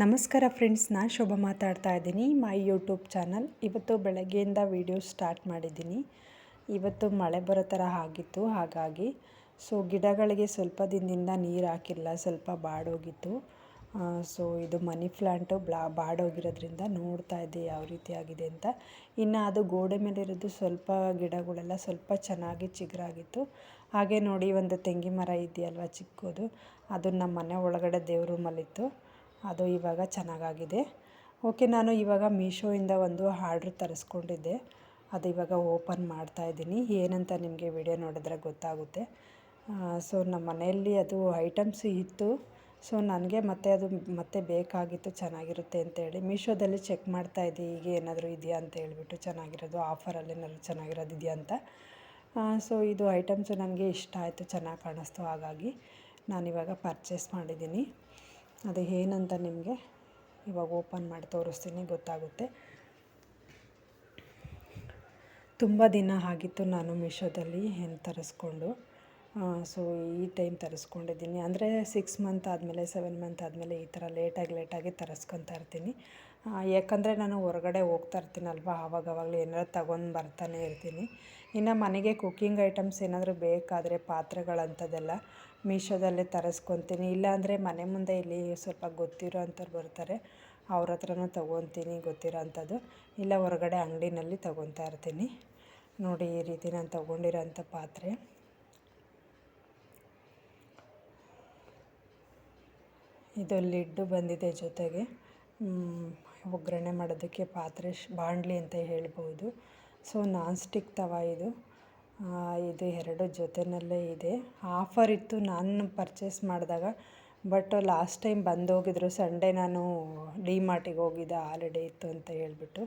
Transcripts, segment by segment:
ನಮಸ್ಕಾರ ಫ್ರೆಂಡ್ಸ್ ನಾನು ಶೋಭಾ ಮಾತಾಡ್ತಾ ಇದ್ದೀನಿ. My YouTube channel. ಇವತ್ತು ಬೆಳಗ್ಗೆಯಿಂದ ವಿಡಿಯೋ ಸ್ಟಾರ್ಟ್ ಮಾಡಿದ್ದೀನಿ. ಇವತ್ತು ಮಳೆ ಬರೋ ಥರ ಆಗಿತ್ತು, ಹಾಗಾಗಿ. ಸೊ, ಗಿಡಗಳಿಗೆ ಸ್ವಲ್ಪ ದಿನದಿಂದ ನೀರು ಹಾಕಿಲ್ಲ, ಸ್ವಲ್ಪ ಬಾಡೋಗಿತ್ತು. ಸೊ, ಇದು ಮನಿ ಪ್ಲ್ಯಾಂಟು ಬ್ಲಾ, ಬಾಡೋಗಿರೋದ್ರಿಂದ ನೋಡ್ತಾ ಇದ್ದೆ ಯಾವ ರೀತಿ ಆಗಿದೆ ಅಂತ. ಇನ್ನು ಅದು ಗೋಡೆ ಮೇಲೆ ಇರೋದು ಸ್ವಲ್ಪ ಗಿಡಗಳೆಲ್ಲ ಸ್ವಲ್ಪ ಚೆನ್ನಾಗಿ ಚಿಗುರಾಗಿತ್ತು. ಹಾಗೆ ನೋಡಿ, ಒಂದು ತೆಂಗಿನ ಮರ ಇದೆಯಲ್ವ ಚಿಕ್ಕದು? ಅದು ನಮ್ಮ ಮನೆ ಒಳಗಡೆ ದೇವ್ರ ರೂಮಲ್ಲಿತ್ತು. ಅದು ಇವಾಗ ಚೆನ್ನಾಗಾಗಿದೆ. ಓಕೆ, ನಾನು ಇವಾಗ ಮೀಶೋಯಿಂದ ಒಂದು ಹಾರ್ಡ್ರ್ ತರಿಸ್ಕೊಂಡಿದ್ದೆ. ಅದು ಇವಾಗ ಓಪನ್ ಮಾಡ್ತಾಯಿದ್ದೀನಿ ಏನಂತ ನಿಮಗೆ ವಿಡಿಯೋ ನೋಡಿದ್ರೆ ಗೊತ್ತಾಗುತ್ತೆ. ಸೊ ನಮ್ಮ ಮನೆಯಲ್ಲಿ ಅದು ಐಟಮ್ಸ್ ಇತ್ತು. ಸೊ ನನಗೆ ಮತ್ತೆ ಅದು ಮತ್ತೆ ಬೇಕಾಗಿತ್ತು, ಚೆನ್ನಾಗಿರುತ್ತೆ ಅಂತೇಳಿ ಮೀಶೋದಲ್ಲಿ ಚೆಕ್ ಮಾಡ್ತಾ ಮಾಡ್ತಾಯಿದ್ದೆ ಈಗ ಏನಾದರೂ ಇದೆಯಾ ಅಂತ ಹೇಳ್ಬಿಟ್ಟು ಚೆನ್ನಾಗಿರೋದು, ಆಫರಲ್ಲಿ ಏನಾದರೂ ಚೆನ್ನಾಗಿರೋದು ಇದೆಯಾ ಅಂತ. ಸೊ ಇದು ಐಟಮ್ಸು ನನಗೆ ಇಷ್ಟ ಆಯಿತು, ಚೆನ್ನಾಗಿ ಕಾಣಿಸ್ತು. ಹಾಗಾಗಿ ನಾನಿವಾಗ ಪರ್ಚೇಸ್ ಮಾಡಿದ್ದೀನಿ. ಅದು ಏನಂತ ನಿಮಗೆ ಇವಾಗ ಓಪನ್ ಮಾಡಿ ತೋರಿಸ್ತೀನಿ, ಗೊತ್ತಾಗುತ್ತೆ. ತುಂಬ ದಿನ ಆಗಿತ್ತು ನಾನು ಮೀಶೋದಲ್ಲಿ ಏನು ತರಿಸ್ಕೊಂಡು. ಸೊ ಈ ಟೈಮ್ ತರಿಸ್ಕೊಂಡಿದ್ದೀನಿ. ಅಂದರೆ ಸಿಕ್ಸ್ ಮಂತ್ ಆದಮೇಲೆ ಸೆವೆನ್ ಮಂತ್ ಆದಮೇಲೆ ಈ ಥರ ಲೇಟಾಗಿ ಲೇಟಾಗಿ ತರಿಸ್ಕೊತಾ ಇರ್ತೀನಿ. ಯಾಕಂದರೆ ನಾನು ಹೊರಗಡೆ ಹೋಗ್ತಾ ಇರ್ತೀನಲ್ವ, ಆವಾಗವಾಗಲೂ ಏನಾದ್ರು ತಗೊಂಡು ಬರ್ತಾನೆ ಇರ್ತೀನಿ. ಇನ್ನು ಮನೆಗೆ ಕುಕ್ಕಿಂಗ್ ಐಟಮ್ಸ್ ಏನಾದರೂ ಬೇಕಾದರೆ, ಪಾತ್ರೆಗಳಂಥದ್ದೆಲ್ಲ ಮೀಶೋದಲ್ಲೇ ತರಿಸ್ಕೊತೀನಿ. ಇಲ್ಲಾಂದರೆ ಮನೆ ಮುಂದೆ ಇಲ್ಲಿ ಸ್ವಲ್ಪ ಗೊತ್ತಿರೋ ಅಂಥವ್ರು ಬರ್ತಾರೆ. ಅವ್ರ ಹತ್ರನೂ ತೊಗೊತೀನಿ ಗೊತ್ತಿರೋ ಅಂಥದ್ದು. ಇಲ್ಲ, ಹೊರಗಡೆ ಅಂಗಡಿನಲ್ಲಿ ತೊಗೊತಾ ಇರ್ತೀನಿ. ನೋಡಿ, ಈ ರೀತಿ ನಾನು ತೊಗೊಂಡಿರೋ ಅಂಥ ಪಾತ್ರೆ. ಇದು ಲಿಡ್ಡು ಬಂದಿದೆ ಜೊತೆಗೆ. ಒಗ್ಗರಣೆ ಮಾಡೋದಕ್ಕೆ ಪಾತ್ರೆ ಬಾಣಲಿ ಅಂತ ಹೇಳ್ಬೋದು. ಸೊ, ನಾನ್ ಸ್ಟಿಕ್ ತವ ಇದು. ಇದು ಎರಡು ಜೊತೆಯಲ್ಲೇ ಇದೆ. ಆಫರ್ ಇತ್ತು, ನಾನು ಪರ್ಚೇಸ್ ಮಾಡಿದಾಗ. ಬಟ್ ಲಾಸ್ಟ್ ಟೈಮ್ ಬಂದೋಗಿದ್ರು ಸಂಡೇ ನಾನು ಡಿ ಮಾರ್ಟಿಗೆ ಹೋಗಿದ್ದೆ ಹಾಲಿಡೇ ಇತ್ತು ಅಂತ ಹೇಳ್ಬಿಟ್ಟು.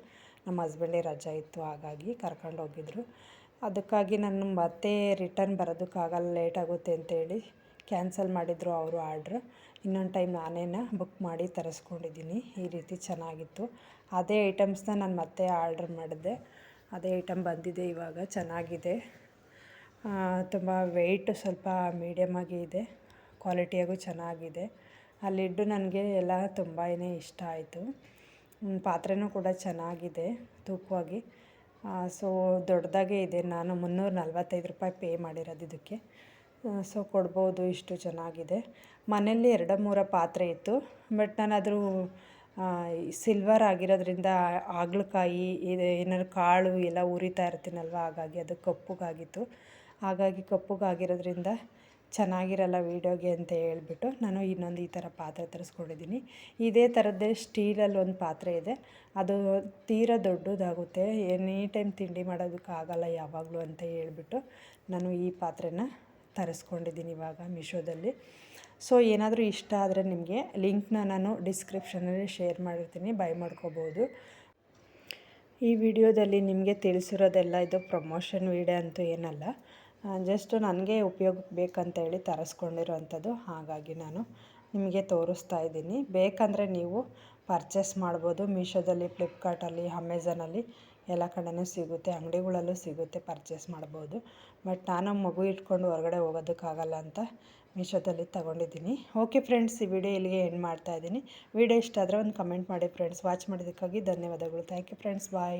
ನಮ್ಮ ಹಸ್ಬೆಂಡಿಗೆ ರಜೆ ಇತ್ತು, ಹಾಗಾಗಿ ಕರ್ಕೊಂಡು ಹೋಗಿದ್ರು. ಅದಕ್ಕಾಗಿ ನಾನು ಮತ್ತೆ ರಿಟರ್ನ್ ಬರೋದಕ್ಕಾಗಲ್ಲ ಲೇಟ್ ಆಗುತ್ತೆ ಅಂತೇಳಿ ಕ್ಯಾನ್ಸಲ್ ಮಾಡಿದರು ಅವರು ಆರ್ಡ್ರ್ ಇನ್ನೊಂದು ಟೈಮ್ ನಾನೇನ ಬುಕ್ ಮಾಡಿ ತರಿಸ್ಕೊಂಡಿದ್ದೀನಿ. ಈ ರೀತಿ ಚೆನ್ನಾಗಿತ್ತು. ಅದೇ ಐಟಮ್ಸ್ನ ನಾನು ಮತ್ತೆ ಆರ್ಡ್ರ್ ಮಾಡಿದೆ ಅದೇ ಐಟಮ್ ಬಂದಿದೆ ಇವಾಗ, ಚೆನ್ನಾಗಿದೆ. ತುಂಬ ವೆಯ್ಟ್ ಸ್ವಲ್ಪ ಮೀಡಿಯಮಾಗಿ ಇದೆ. ಕ್ವಾಲಿಟಿಯಾಗೂ ಚೆನ್ನಾಗಿದೆ. ಆ ನನಗೆ ಎಲ್ಲ ತುಂಬಾ ಇಷ್ಟ ಆಯಿತು. ಪಾತ್ರೆನೂ ಕೂಡ ಚೆನ್ನಾಗಿದೆ, ತೂಕವಾಗಿ. ಸೊ ದೊಡ್ಡದಾಗೇ ಇದೆ. ನಾನು ಮುನ್ನೂರ ನಲ್ವತ್ತೈದು ರೂಪಾಯಿ ಪೇ ಮಾಡಿರೋದು ಇದಕ್ಕೆ. ಸೊ ಕೊಡ್ಬೋದು, ಇಷ್ಟು ಚೆನ್ನಾಗಿದೆ. ಮನೆಯಲ್ಲಿ ಎರಡು ಮೂರು ಪಾತ್ರೆ ಇತ್ತು. ಬಟ್ ನಾನು ಅದ್ರ ಸಿಲ್ವರ್ ಆಗಿರೋದ್ರಿಂದ ಹಾಗಲಕಾಯಿ, ಇದು ಏನಾದ್ರು ಕಾಳು ಎಲ್ಲ ಉರಿತಾ ಇರ್ತೀನಲ್ವ? ಹಾಗಾಗಿ ಅದು ಕಪ್ಪುಗಾಗಿತ್ತು. ಹಾಗಾಗಿ ಕಪ್ಪುಗಾಗಿರೋದ್ರಿಂದ ಚೆನ್ನಾಗಿರಲ್ಲ ವೀಡಿಯೋಗೆ ಅಂತ ಹೇಳ್ಬಿಟ್ಟು ನಾನು ಇನ್ನೊಂದು ಈ ಥರ ಪಾತ್ರೆ ತರಿಸ್ಕೊಂಡಿದ್ದೀನಿ. ಇದೇ ಥರದ್ದೇ ಸ್ಟೀಲಲ್ಲಿ ಒಂದು ಪಾತ್ರೆ ಇದೆ. ಅದು ತೀರಾ ದೊಡ್ಡದಾಗುತ್ತೆ. ಎನಿ ಟೈಮ್ ತಿಂಡಿ ಮಾಡೋದಕ್ಕಾಗಲ್ಲ ಯಾವಾಗಲೂ ಅಂತ ಹೇಳ್ಬಿಟ್ಟು ನಾನು ಈ ಪಾತ್ರೆನ ತರಿಸ್ಕೊಂಡಿದ್ದೀನಿ ಇವಾಗ ಮೀಶೋದಲ್ಲಿ. ಸೊ ಏನಾದರೂ ಇಷ್ಟ ಆದರೆ ನಿಮಗೆ, ಲಿಂಕ್ನ ನಾನು ಡಿಸ್ಕ್ರಿಪ್ಷನಲ್ಲಿ ಶೇರ್ ಮಾಡಿರ್ತೀನಿ, ಬೈ ಮಾಡ್ಕೋಬೋದು. ಈ ವಿಡಿಯೋದಲ್ಲಿ ನಿಮಗೆ ತಿಳಿಸಿರೋದೆಲ್ಲ ಇದು ಪ್ರಮೋಷನ್ ವೀಡಿಯೋ ಅಂತೂ ಏನಲ್ಲ. ಜಸ್ಟ್ ನನಗೆ ಉಪಯೋಗಕ್ಕೆ ಬೇಕಂತೇಳಿ ತರಿಸ್ಕೊಂಡಿರೋವಂಥದ್ದು ಹಾಗಾಗಿ ನಾನು ನಿಮಗೆ ತೋರಿಸ್ತಾ ಇದ್ದೀನಿ. ಬೇಕಂದರೆ ನೀವು ಪರ್ಚೇಸ್ ಮಾಡ್ಬೋದು ಮೀಶೋದಲ್ಲಿ, ಫ್ಲಿಪ್ಕಾರ್ಟಲ್ಲಿ, ಅಮೆಝಾನಲ್ಲಿ. ಎಲ್ಲ ಕಡೆಯೂ ಸಿಗುತ್ತೆ, ಅಂಗಡಿಗಳಲ್ಲೂ ಸಿಗುತ್ತೆ ಪರ್ಚೇಸ್ ಮಾಡ್ಬೋದು. ಬಟ್ ನಾನು ಮಗು ಇಟ್ಕೊಂಡು ಹೊರಗಡೆ ಹೋಗೋದಕ್ಕಾಗಲ್ಲ ಅಂತ ಮೀಶೋದಲ್ಲಿ ತೊಗೊಂಡಿದ್ದೀನಿ. ಓಕೆ ಫ್ರೆಂಡ್ಸ್ ಈ ವಿಡಿಯೋ ಇಲ್ಲಿಗೆ ಎಂಡ್ ಮಾಡ್ತಾಯಿದ್ದೀನಿ ವಿಡಿಯೋ ಇಷ್ಟ ಆದರೆ ಒಂದು ಕಮೆಂಟ್ ಮಾಡಿ ಫ್ರೆಂಡ್ಸ್ ವಾಚ್ ಮಾಡಿದ್ದಕ್ಕಾಗಿ ಧನ್ಯವಾದಗಳು. Thank you friends bye